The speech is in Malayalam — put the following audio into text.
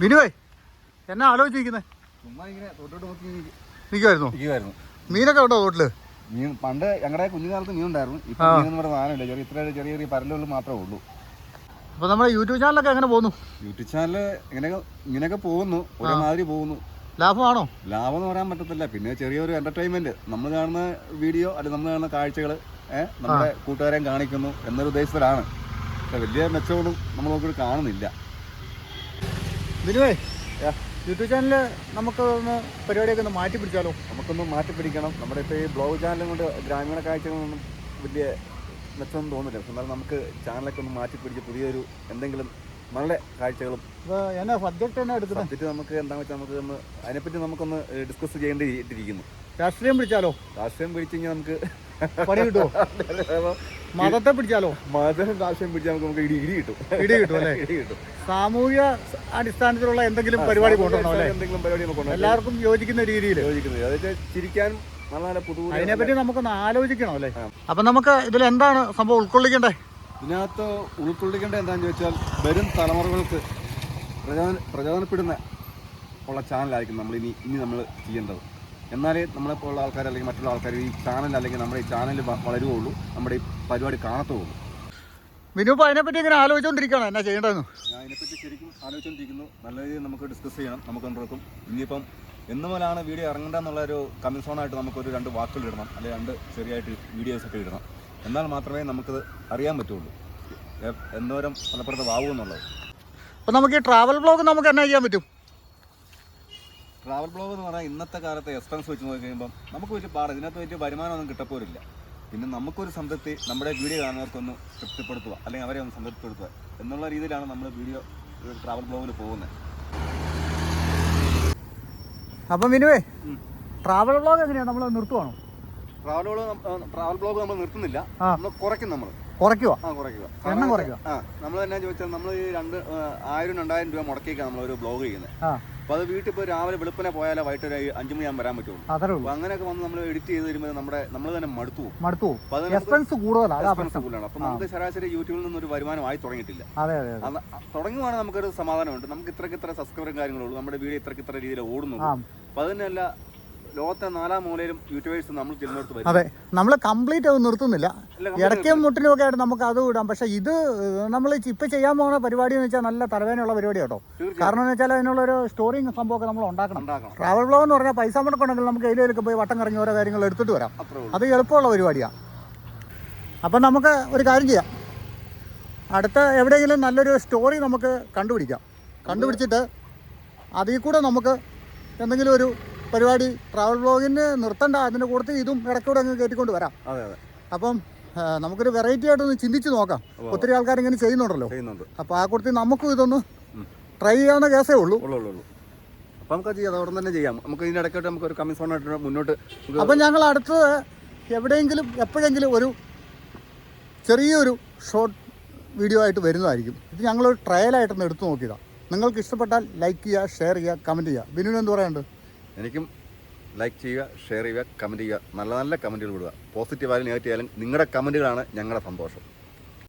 ബിനുവേ എന്നാ ആലോചിച്ചിരിക്കുന്നത് ചുമ്മാ ഇങ്ങനെ തൊട്ടോട്ട് നോക്കി നിൽക്കുമായിരുന്നു ഇരിക്കുമായിരുന്നു മീനൊക്കെ ഉണ്ടോ തോട്ടിൽ? മീൻ പണ്ട് ഞങ്ങളുടെ കുഞ്ഞുകാലത്ത് മീൻ ഉണ്ടായിരുന്നു ഇപ്പൊ മീൻ എന്ന് പറയുന്ന സാധനമില്ല ചെറിയ ഇത്ര ചെറിയ ചെറിയ പരലുകൾ മാത്രമേ ഉള്ളൂ. അപ്പൊ നമ്മുടെ യൂട്യൂബ് ചാനലൊക്കെ എങ്ങനെ പോകുന്നു? യൂട്യൂബ് ചാനൽ ഇങ്ങനെയൊക്കെ ഇങ്ങനെയൊക്കെ പോകുന്നു. ഒരേമാതിരി പോകുന്നു. ലാഭമാണോ? ലാഭം എന്ന് പറയാൻ പറ്റത്തില്ല. പിന്നെ ചെറിയൊരു എന്റർടൈൻമെന്റ് നമ്മൾ കാണുന്ന വീഡിയോ അല്ലെങ്കിൽ നമ്മൾ കാണുന്ന കാഴ്ചകൾ നമ്മുടെ കൂട്ടുകാരെയും കാണിക്കുന്നു എന്നൊരു ഉദ്ദേശത്തിലാണ്. പക്ഷെ വലിയ മെച്ചമൊന്നും നമ്മൾ നോക്കിയിട്ട് കാണുന്നില്ല. ബിനുവേ യൂട്യൂബ് ചാനൽ നമുക്ക് ഒന്ന് പരിപാടിയൊക്കെ ഒന്ന് മാറ്റി പിടിച്ചാലോ? നമുക്കൊന്ന് മാറ്റി പിടിക്കണം. നമ്മുടെ ഇപ്പോൾ ഈ ബ്ലോഗ് ചാനലും കൊണ്ട് ഗ്രാമീണ കാഴ്ചകളൊന്നും വലിയ മെച്ചമൊന്നും തോന്നുന്നില്ല. പക്ഷെ എന്നാലും നമുക്ക് ചാനലൊക്കെ ഒന്ന് മാറ്റി പിടിച്ച് പുതിയൊരു എന്തെങ്കിലും നല്ല കാഴ്ചകളും എന്നാ സബ്ജക്റ്റ് തന്നെ എടുക്കുന്നത്? സബ്ജക്റ്റ് നമുക്ക് എന്താണെന്ന് വെച്ചാൽ നമുക്ക് ഒന്ന് അതിനെപ്പറ്റി നമുക്കൊന്ന് ഡിസ്കസ് ചെയ്യേണ്ടിയിരിക്കുന്നു രാഷ്ട്രീയം പിടിച്ചാലോ? രാഷ്ട്രീയം പിടിച്ചു കഴിഞ്ഞാൽ നമുക്ക് പണി കിട്ടുമോ മതത്തെ പിടിച്ചാലോ? മതം രാഷ്ട്രീയം പിടിച്ചാൽ നമുക്ക് നമുക്ക് ഇടി ഇടി കിട്ടും. ഇടി കിട്ടും അല്ലേ? ഇടി കിട്ടും. സാമൂഹിക അടിസ്ഥാനത്തിലുള്ള എന്തെങ്കിലും പരിപാടി കൊണ്ടുവരണോ അല്ലേ? എന്തെങ്കിലും പരിപാടി നമുക്ക് എല്ലാവർക്കും യോജിക്കുന്ന രീതിയിൽ യോജിക്കുന്നത്. അതായത് ചിരിക്കാനും അതിനെപ്പറ്റി നമുക്കൊന്ന് ആലോചിക്കണം അല്ലേ? അപ്പൊ നമുക്ക് ഇതിൽ എന്താണ് സംഭവം ഉൾക്കൊള്ളിക്കണ്ടേ ഇതിനകത്ത് ഉൾക്കൊള്ളിക്കേണ്ട എന്താണെന്ന് ചോദിച്ചാൽ വരും തലമുറകൾക്ക് പ്രചോദന പ്രചോദനപ്പെടുന്ന ഉള്ള ചാനലായിരിക്കും നമ്മൾ ഇനി ഇനി നമ്മൾ ചെയ്യേണ്ടത്. എന്നാലേ നമ്മളെപ്പോലുള്ള ആൾക്കാർ അല്ലെങ്കിൽ മറ്റുള്ള ആൾക്കാർ ഈ ചാനൽ അല്ലെങ്കിൽ നമ്മുടെ ഈ ചാനൽ വളരുകയുള്ളൂ. നമ്മുടെ ഈ പരിപാടി കാണത്തുള്ളൂ വിനൂപ്പ് അതിനെപ്പറ്റി ഇങ്ങനെ ആലോചിച്ചുകൊണ്ടിരിക്കുകയാണ് എന്നാ ചെയ്യേണ്ടതെന്ന്? ഞാൻ ഇതിനെപ്പറ്റി ശരിക്കും ആലോചിച്ചുകൊണ്ടിരിക്കുന്നു നല്ല രീതിയിൽ നമുക്ക് ഡിസ്കസ് ചെയ്യണം. നമുക്ക് രണ്ടുപേർക്കും ഇനിയിപ്പം എന്ന് മുതലാണ് വീഡിയോ ഇറങ്ങേണ്ടതെന്നുള്ള ഒരു കമന്റ് സോണായിട്ട് നമുക്കൊരു രണ്ട് വാക്കുകൾ ഇടണം. അല്ലെങ്കിൽ രണ്ട് ചെറിയായിട്ട് വീഡിയോസ് ഒക്കെ ഇടണം. എന്നാൽ മാത്രമേ നമുക്കത് അറിയാൻ പറ്റുള്ളൂ. എന്തോരം ഫലപ്രദമാവൂ എന്നുള്ളത് അപ്പം നമുക്ക് ഈ ട്രാവൽ ബ്ലോഗ് നമുക്ക് എന്നാ ചെയ്യാൻ പറ്റും? ട്രാവൽ ബ്ലോഗ് എന്ന് പറഞ്ഞാൽ ഇന്നത്തെ കാലത്തെ എക്സ്പെൻസ് വെച്ച് നോക്കി കഴിയുമ്പം നമുക്ക് വലിയ പാടാണ് ഇതിനകത്ത് വലിയ വരുമാനമൊന്നും കിട്ടപ്പോരില്ല പിന്നെ നമുക്കൊരു സംതൃപ്തി നമ്മുടെ വീഡിയോ കാണുന്നവർക്കൊന്ന് തൃപ്തിപ്പെടുത്തുക അല്ലെങ്കിൽ അവരെ ഒന്ന് സംതൃപ്തിപ്പെടുത്തുക എന്നുള്ള രീതിയിലാണ് നമ്മൾ വീഡിയോ ട്രാവൽ ബ്ലോഗിൽ പോകുന്നത്. അപ്പം വിനുവേ ട്രാവൽ ബ്ലോഗ് എങ്ങനെയാണ് നമ്മൾ നിർത്തുവാണോ? ട്രാവൽ ബ്ലോഗ് ട്രാവൽ ബ്ലോഗ് നമ്മൾ നിർത്തുന്നില്ല. നമ്മൾ കുറയ്ക്കും നമ്മൾ കുറയ്ക്കുക. എണ്ണം കുറയ്ക്കുക ആ നമ്മൾ തന്നെ ചോദിച്ചാൽ നമ്മൾ ഈ രണ്ട് ആയിരം രണ്ടായിരം രൂപ മുടക്കിയൊക്കെയാണ് നമ്മൾ ഒരു ബ്ലോഗ് ചെയ്യുന്നത്. അപ്പോൾ അത് വീട്ടിൽ ഇപ്പോൾ രാവിലെ വെളുപ്പിനെ പോയാലേ വൈകിട്ട് ഒരു അഞ്ച് മണിയാകുമ്പോൾ വരാൻ പറ്റുള്ളൂ. അത്രേ ഉള്ളൂ. അങ്ങനെയൊക്കെ വന്ന് നമ്മൾ എഡിറ്റ് ചെയ്ത് വരുമ്പോൾ നമ്മുടെ നമ്മൾ തന്നെ മടുത്തു മടുത്തു എക്സ്പെൻസ് കൂടുതലാണ്. അപ്പോൾ നമുക്ക് ശരാശരി യൂട്യൂബിൽ നിന്നൊരു വരുമാനമായി തുടങ്ങിയിട്ടില്ല. അതെ തുടങ്ങുവാണെങ്കിൽ നമുക്കൊരു സമാധാനമുണ്ട്. നമുക്ക് ഇത്രയ്ക്ക് ഇത്ര സബ്സ്ക്രൈബറും കാര്യങ്ങളുള്ളൂ. നമ്മുടെ വീഡിയോ ഇത്രയ്ക്ക് ഇത്ര രീതിയിൽ ഓടുന്നുള്ളൂ. ആ. അപ്പോൾ അത് തന്നെയല്ല ലോകത്തെ നാലാം മൂലയിലും യൂട്യൂബേഴ്സ് നമ്മൾ ചെന്നിടത്ത് അതെ. നമ്മൾ കംപ്ലീറ്റ് അത് നിർത്തുന്നില്ല. ഇടയ്ക്കും മുട്ടിനും ഒക്കെ ആയിട്ട് നമുക്ക് അത് വിടാം പക്ഷെ ഇത് നമ്മൾ ഇപ്പൊ ചെയ്യാൻ പോകുന്ന പരിപാടി എന്ന് വെച്ചാൽ നല്ല തലവേനുള്ള പരിപാടി കേട്ടോ. കാരണം എന്ന് വെച്ചാൽ അതിനുള്ള ഒരു സ്റ്റോറിങ് സംഭവമൊക്കെ നമ്മൾ ഉണ്ടാക്കണം. ട്രാവൽ ബ്ലോഗ് എന്ന് പറഞ്ഞാൽ പൈസ മുടക്കണമെങ്കിൽ നമുക്ക് എയിലൊക്കെ പോയി വട്ടം കറങ്ങി ഓരോ കാര്യങ്ങൾ എടുത്തിട്ട് വരാം. അത് എളുപ്പമുള്ള പരിപാടിയാണ് അപ്പം നമുക്ക് ഒരു കാര്യം ചെയ്യാം. അടുത്ത എവിടെയെങ്കിലും നല്ലൊരു സ്റ്റോറി നമുക്ക് കണ്ടുപിടിക്കാം. കണ്ടുപിടിച്ചിട്ട് അതിൽ കൂടെ നമുക്ക് എന്തെങ്കിലും ഒരു പരിപാടി ട്രാവൽ ബ്ലോഗിന് നിർത്തണ്ട അതിന്റെ കൂടുതൽ ഇതും ഇടയ്ക്കൂടെ അങ്ങ് കയറ്റിക്കൊണ്ട് വരാം. അതെ അതെ. അപ്പം നമുക്കൊരു വെറൈറ്റി ആയിട്ടൊന്ന് ചിന്തിച്ച് നോക്കാം. ഒത്തിരി ആൾക്കാർ ഇങ്ങനെ ചെയ്യുന്നുണ്ടല്ലോ അപ്പൊ അപ്പോൾ ആ കൂട്ടത്തിൽ നമുക്കും ഇതൊന്ന്. ട്രൈ ചെയ്യാവുന്ന കേസേ ഉള്ളൂ. അപ്പം നമുക്ക് ചെയ്യാം. അതോടെ തന്നെ ചെയ്യാം. നമുക്ക് ഇതിന്റെ ഇടയ്ക്കായിട്ട് നമുക്ക് ഒരു കമ്മീഷനായിട്ട് മുന്നോട്ട് അപ്പം ഞങ്ങൾ അടുത്തത് എവിടെയെങ്കിലും എപ്പോഴെങ്കിലും ഒരു ചെറിയൊരു ഷോർട്ട് വീഡിയോ ആയിട്ട് വരുന്നതായിരിക്കും. ഇത് ഞങ്ങളൊരു ട്രയലായിട്ടൊന്ന് എടുത്തു നോക്കിയതാണ് നിങ്ങൾക്ക് ഇഷ്ടപ്പെട്ടാൽ ലൈക്ക് ചെയ്യുക ഷെയർ ചെയ്യുക കമന്റ് ചെയ്യുക. ബിനുവിന് എന്ത് പറയാനുണ്ട്? എനിക്കും ലൈക്ക് ചെയ്യുക ഷെയർ ചെയ്യുക കമന്റ് ചെയ്യുക. നല്ല നല്ല കമന്റുകൾ വിടുക പോസിറ്റീവ് ആയാലും നെഗറ്റീവ് ആയാലും നിങ്ങളുടെ കമന്റുകളാണ് ഞങ്ങളുടെ സന്തോഷം.